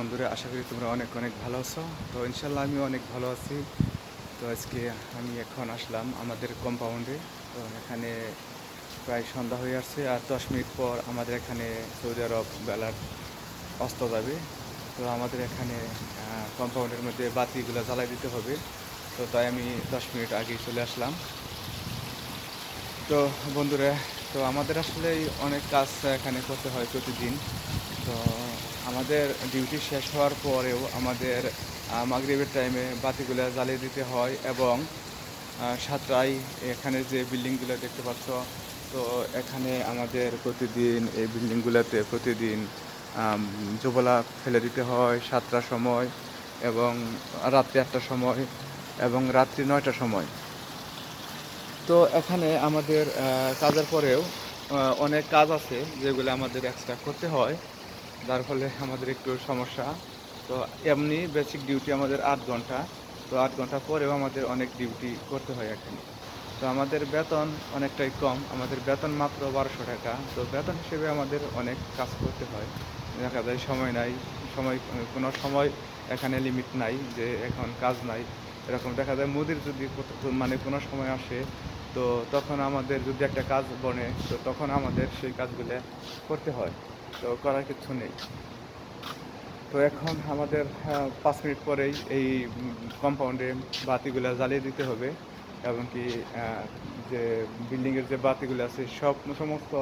বন্ধুরা, আশা করি তোমরা অনেক অনেক ভালো আছো। তো ইনশাল্লাহ আমি অনেক ভালো আছি। তো আজকে আমি এখন আসলাম আমাদের কম্পাউন্ডে তো এখানে প্রায় সন্ধ্যা হয়ে আসছে আর দশ মিনিট পর আমাদের এখানে সৌদি আরব বেলার অস্ত যাবে। তো আমাদের এখানে কম্পাউন্ডের মধ্যে বাতিগুলো জ্বালাই দিতে হবে। তো তাই আমি দশ মিনিট আগেই চলে আসলাম। তো বন্ধুরা, তো আমাদের আসলে অনেক কাজ এখানে করতে হয় প্রতিদিন। তো আমাদের ডিউটি শেষ হওয়ার পরেও আমাদের মাগরিবের টাইমে বাতিগুলো জ্বালিয়ে দিতে হয় এবং সাতটায় এখানে যে বিল্ডিংগুলো দেখতে পাচ্ছ, তো এখানে আমাদের প্রতিদিন এই বিল্ডিংগুলোতে প্রতিদিন জোবলা ফেলে দিতে হয় সাতটার সময় এবং রাত্রি আটটার সময় এবং রাত্রি নয়টার সময়। তো এখানে আমাদের কাজের পরেও অনেক কাজ আছে যেগুলো আমাদের এক্সট্রা করতে হয়। যার ফলে আমাদের একটু সমস্যা। তো এমনি বেসিক ডিউটি আমাদের আট ঘণ্টা। তো আট ঘণ্টা পরেও আমাদের অনেক ডিউটি করতে হয় এখানে। তো আমাদের বেতন অনেকটাই কম। আমাদের বেতন মাত্র বারোশো টাকা। তো বেতন হিসেবে আমাদের অনেক কাজ করতে হয়। দেখা যায় সময় নাই। সময়, কোনো সময় এখানে লিমিট নাই যে এখন কাজ নাই। এরকম দেখা যায় মুদির যদি মানে কোনো সময় আসে, তো তখন আমাদের যদি একটা কাজ বনে, তো তখন আমাদের সেই কাজগুলো করতে হয়। তো করার কিছু নেই। তো এখন আমাদের আহ, পাঁচ মিনিট পরেই এই কম্পাউন্ডে বাতিগুলো জ্বালিয়ে দিতে হবে এবং কি যে বিল্ডিংয়ের যে বাতিগুলো আছে সব সমস্ত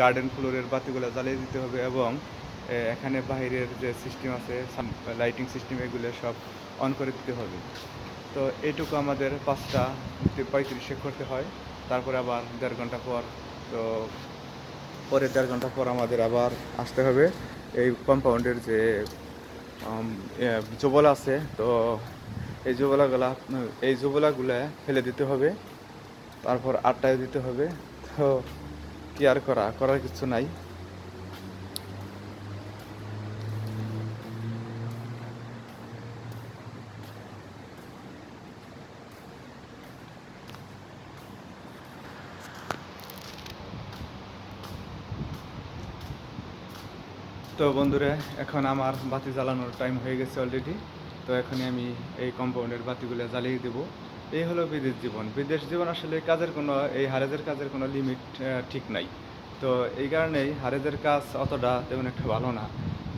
গার্ডেন ফ্লোরের বাতিগুলো জ্বালিয়ে দিতে হবে এবং এখানে বাইরের যে সিস্টেম আছে লাইটিং সিস্টেম এগুলো সব অন করে দিতে হবে। তো এইটুকু আমাদের পাঁচটা পঁয়ত্রিশে করতে হয়। তারপরে আবার দেড় ঘণ্টা পর তো পরে দেড় ঘণ্টা পর আমাদের আবার আসতে হবে। এই কম্পাউন্ডের যে যুবলা আছে, তো এই জুবলাগুলা এই জুবলাগুলা ফেলে দিতে হবে। তারপর আটটায় দিতে হবে। তো কি আর করা, করার কিছু নাই। তো বন্ধুরা, এখন আমার বাতি জ্বালানোর টাইম হয়ে গেছে অলরেডি তো এখনই আমি এই কম্পাউন্ডের বাতিগুলো জ্বালিয়ে দেবো। এই হলো বিদেশ জীবন। বিদেশ জীবন আসলে কাজের কোনো, এই হারেজের কাজের কোনো লিমিট ঠিক নাই। তো এই কারণেই হারেজের কাজ অতটা তেমন একটা ভালো না,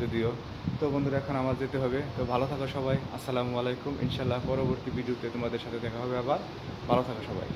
যদিও। তো বন্ধুরা, এখন আমার যেতে হবে। তো ভালো থাকো সবাই। আসসালামু আলাইকুম। ইনশাল্লাহ পরবর্তী ভিডিওতে তোমাদের সাথে দেখা হবে আবার। ভালো থাকো সবাই।